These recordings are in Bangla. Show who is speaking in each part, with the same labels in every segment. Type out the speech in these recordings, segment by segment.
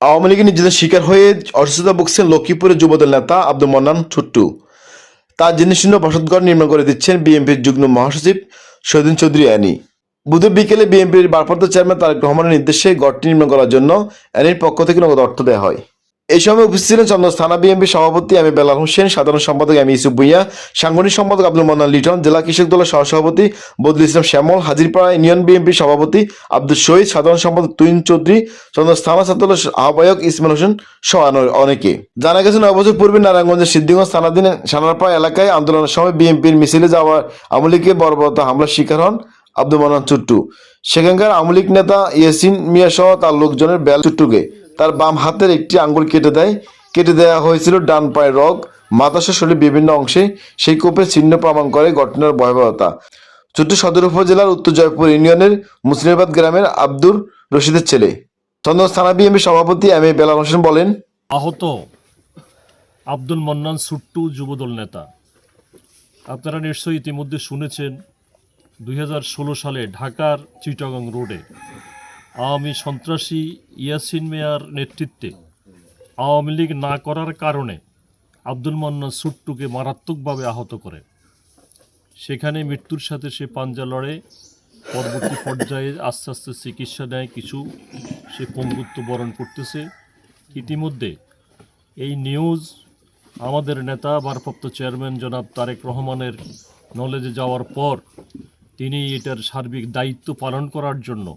Speaker 1: আওয়ামী লীগের নিজেদের শিকার হয়ে অসুস্থতা ভুগছেন লক্ষ্মীপুরের যুবদল নেতা আব্দুল মন্নান ছুট্টু তার জিনিসশূন্য বসতঘর নির্মাণ করে দিচ্ছেন বিএনপির যুগ্ম মহাসচিব শহীদিন চৌধুরী অ্যানি। বুধবার বিকেলে বিএনপির ভারপ্রাপ্ত চেয়ারম্যান তারেক রহমানের নির্দেশে ঘরটি নির্মাণ করার জন্য অ্যানির পক্ষ থেকে নগদ অর্থ দেওয়া হয়। এই সময় উপস্থিত ছিলেন চন্দ্র থানা বিএনপি সভাপতি আমি বেলাল হোসেন, সাধারণ সম্পাদক আমি ইসুফ ভুইয়া, সাংগঠনিক সম্পাদক আব্দুল মন্নান লিটন, জেলা কৃষক দলের সহসভাপতি বদরুল ইসলাম শ্যামল, হাজিরপাড়া ইউনিয়ন বিএনপি সভাপতি আব্দুল শহীদ সাধারণ সম্পাদক তুইন চৌধুরী চন্দ্র থানা ছাত্রদলের আহ্বায়ক ইসমাইল হোসেন সহ অনেকে। জানা গেছে নয় বছর পূর্বে নারায়ণগঞ্জের সিদ্ধিগঞ্জ থানাধীন সানারপাড়া এলাকায় আন্দোলনের সময় বিএনপির মিছিলে যাওয়ার আমলিকে বর্বরতা হামলার শিকার হন আব্দুল মান্নান চুট্টু। সেখানকার আমলিক নেতা ইয়াসিন মিয়া সহ তার লোকজনের বেল চুট্টুকে তার বাম হাতের একটি আঙ্গুল কেটে দেয়। কেটে দেওয়া হয়েছিল ডান পায়ের রগ। মাতাসহ শরীরের বিভিন্ন অংশে সেই কোপের চিহ্ন প্রমাণ করে ঘটনার ভয়াবহতা। চুট্টু সদর উপজেলার উত্তর জয়পুর ইউনিয়নের মুসলিমাবাদ গ্রামের আব্দুর রশিদের ছেলে। চন্দন থানা বিএমপি সভাপতি এম এ বেলাল হোসেন বলেন,
Speaker 2: আহত আব্দুল মন্নান সুট্টু যুবদল নেতা। আপনারা নিশ্চয়ই ইতিমধ্যে শুনেছেন, দুই হাজার ষোলো সালে ঢাকার চিটাগং রোডে আওয়ামী সন্ত্রাসী ইয়াসিন মেয়ার নেতৃত্বে আওয়ামী লীগ না করার কারণে আব্দুল মন্নান সুট্টুকে মারাত্মকভাবে আহত করে। সেখানে মৃত্যুর সাথে সে পাঞ্জা লড়ে, পরবর্তী পর্যায়ে আস্তে আস্তে চিকিৎসা নেয়, কিছু সে পঙ্গুত্ব বরণ করতেছে। ইতিমধ্যে এই নিউজ আমাদের নেতা, ভারপ্রাপ্ত চেয়ারম্যান জনাব তারেক রহমানের নলেজে যাওয়ার পর তিনি এটার সার্বিক দায়িত্ব পালন করার জন্য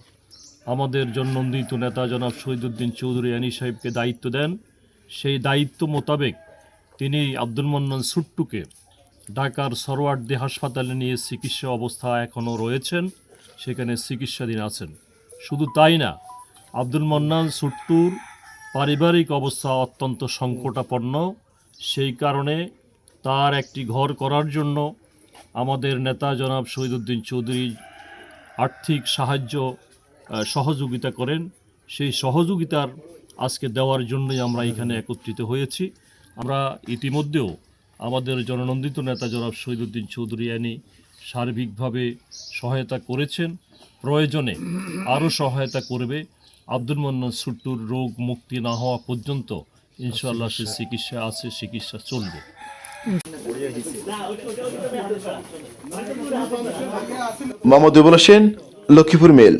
Speaker 2: আমাদের জননন্দিত নেতা জনাব শহীদুদ্দিন চৌধুরী আনি সাহেবকে দায়িত্ব দেন। সেই দায়িত্ব মোতাবেক তিনি আব্দুল মন্নান সুট্টুকে ঢাকার সরওয়ার্দী হাসপাতালে নিয়ে চিকিৎসা অবস্থা এখনও রয়েছেন, সেখানে চিকিৎসাধীন আছেন। শুধু তাই না, আব্দুল মন্নান সুট্টুর পারিবারিক অবস্থা অত্যন্ত সংকটাপন্ন। সেই কারণে তার একটি ঘর করার জন্য আমাদের নেতা জনাব শহীদুদ্দিন চৌধুরী আর্থিক সাহায্য সহযোগিতা করেন। সেই সহযোগিতার আজকে দেওয়ার জন্যই আমরা এখানে একত্রিত হয়েছি। আমরা ইতিমধ্যেও আমাদের জননন্দিত নেতা জনাব শহীদুদ্দিন চৌধুরী আনি সার্বিকভাবে সহায়তা করেছেন। প্রয়োজনে আরও সহায়তা করবে। আব্দুল মন্নান সুট্টুর রোগ মুক্তি না হওয়া পর্যন্ত ইনশাআল্লাহ সে চিকিৎসা আছে, চিকিৎসা চলবে।
Speaker 1: মোহাম্মদ হোসেন, লক্ষ্মীপুর মেল।